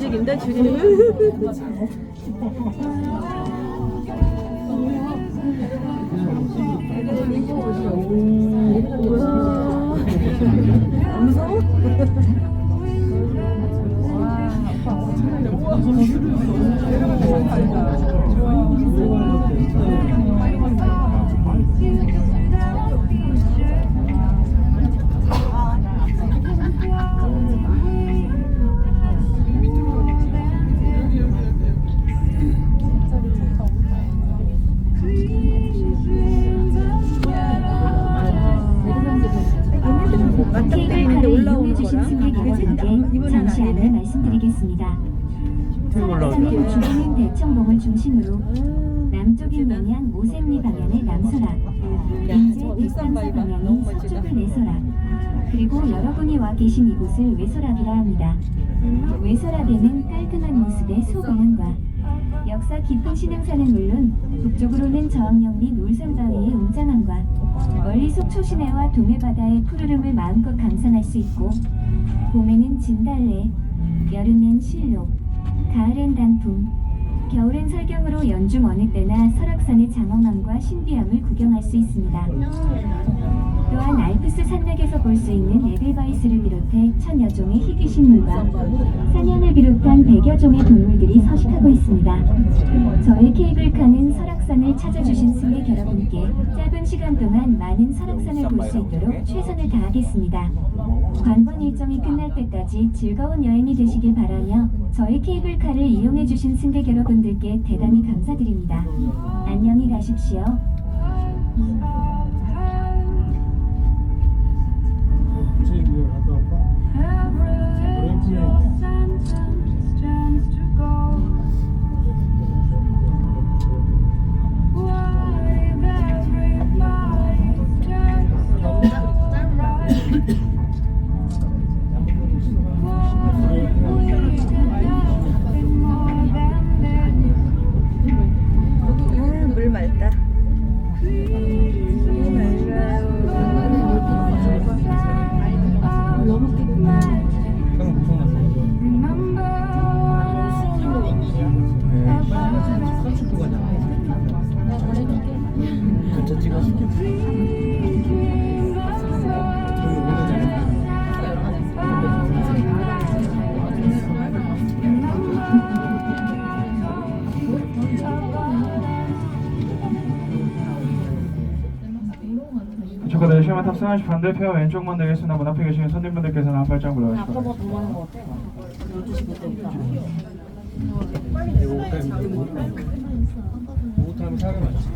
움직인다 줄이. 무서워? 케 이블카를 이용해주신 승객 여러분께 잠시 안내 말씀드리겠습니다. 설악산은 주변인 대청봉을 중심으로 남쪽인 내면 모샘리 방향의 남서락, 인제 뒷산사 방향인 서쪽을 내서락, 그리고 여러분이 와 계신 이곳을 외서락이라 합니다. 외서락에는 깔끔한 모습의 소공원과 역사 깊은 신흥사는 물론 북쪽으로는 저항령 및 울산바위의 웅장함과 멀리 속초 시내와 동해 바다의 푸르름을 마음껏 감상할 수 있고 봄에는 진달래, 여름엔 실록, 가을엔 단풍, 겨울엔 설경으로 연중 어느 때나 설악산의 장엄함과 신비함을 구경할 수 있습니다. 또한 알프스 산맥에서 볼 수 있는 에델바이스를 비롯해 천여 종의 희귀 식물과 사냥을 비롯한 백여 종의 동물들이 서식하고 있습니다. 저희 케이블카는 설악산을 찾아주신 승객 여러분께 짧은 시간 동안 많은 설악산을 볼 수 있도록 최선을 다하겠습니다. 관광 일정이 끝날 때까지 즐거운 여행이 되시길 바라며 저희 케이블카를 이용해주신 승객 여러분들께 대단히 감사드립니다. 안녕히 가십시오. 저거 시험에 탑승하시 반대편 왼쪽만 되겠습니다. 문 앞에 계시는 손님분들께서는 한 발짝 물러가시고 못하면 사람 많지.